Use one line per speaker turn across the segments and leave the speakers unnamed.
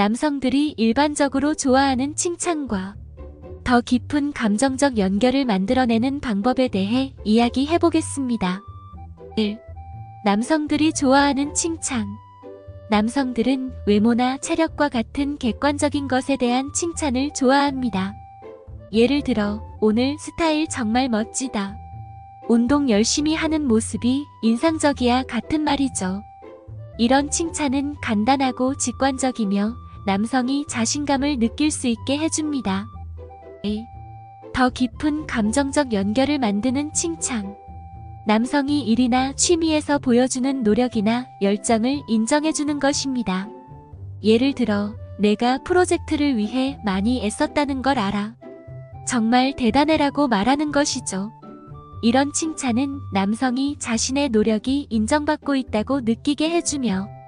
남성들이 일반적으로 좋아하는 칭찬과 더 깊은 감정적 연결을 만들어내는 방법에 대해 이야기해 보겠습니다. 1. 남성들이 좋아하는 칭찬. 남성들은 외모나 체력과 같은 객관적인 것에 대한 칭찬을 좋아합니다. 예를 들어, 오늘 스타일 정말 멋지다. 운동 열심히 하는 모습이 인상적이야 같은 말이죠. 이런 칭찬은 간단하고 직관적이며 남성이 자신감을 느낄 수 있게 해줍니다. 2. 더 깊은 감정적 연결을 만드는 칭찬. 남성이 일이나 취미에서 보여주는 노력이나 열정을 인정해주는 것입니다. 예를 들어, 내가 프로젝트를 위해 많이 애썼다는 걸 알아. 정말 대단해라고 말하는 것이죠. 이런 칭찬은 남성이 자신의 노력이 인정받고 있다고 느끼게 해주며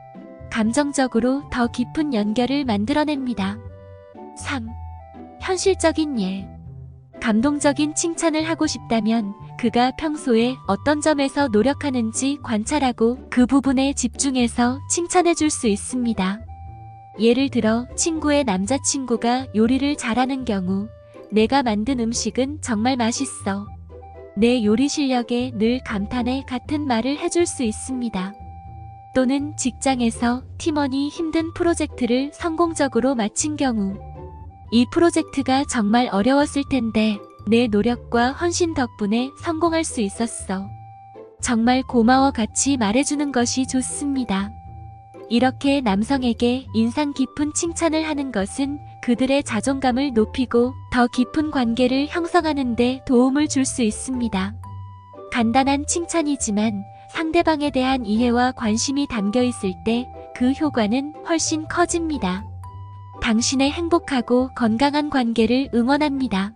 감정적으로 더 깊은 연결을 만들어냅니다. 3. 현실적인 예. 감동적인 칭찬을 하고 싶다면 그가 평소에 어떤 점에서 노력하는지 관찰하고 그 부분에 집중해서 칭찬해 줄 수 있습니다. 예를 들어 친구의 남자친구가 요리를 잘하는 경우 내가 만든 음식은 정말 맛있어. 내 요리 실력에 늘 감탄해 같은 말을 해줄 수 있습니다. 또는 직장에서 팀원이 힘든 프로젝트를 성공적으로 마친 경우 이 프로젝트가 정말 어려웠을 텐데 내 노력과 헌신 덕분에 성공할 수 있었어. 정말 고마워 같이 말해주는 것이 좋습니다. 이렇게 남성에게 인상 깊은 칭찬을 하는 것은 그들의 자존감을 높이고 더 깊은 관계를 형성하는 데 도움을 줄 수 있습니다. 간단한 칭찬이지만 상대방에 대한 이해와 관심이 담겨 있을 때 그 효과는 훨씬 커집니다. 당신의 행복하고 건강한 관계를 응원합니다.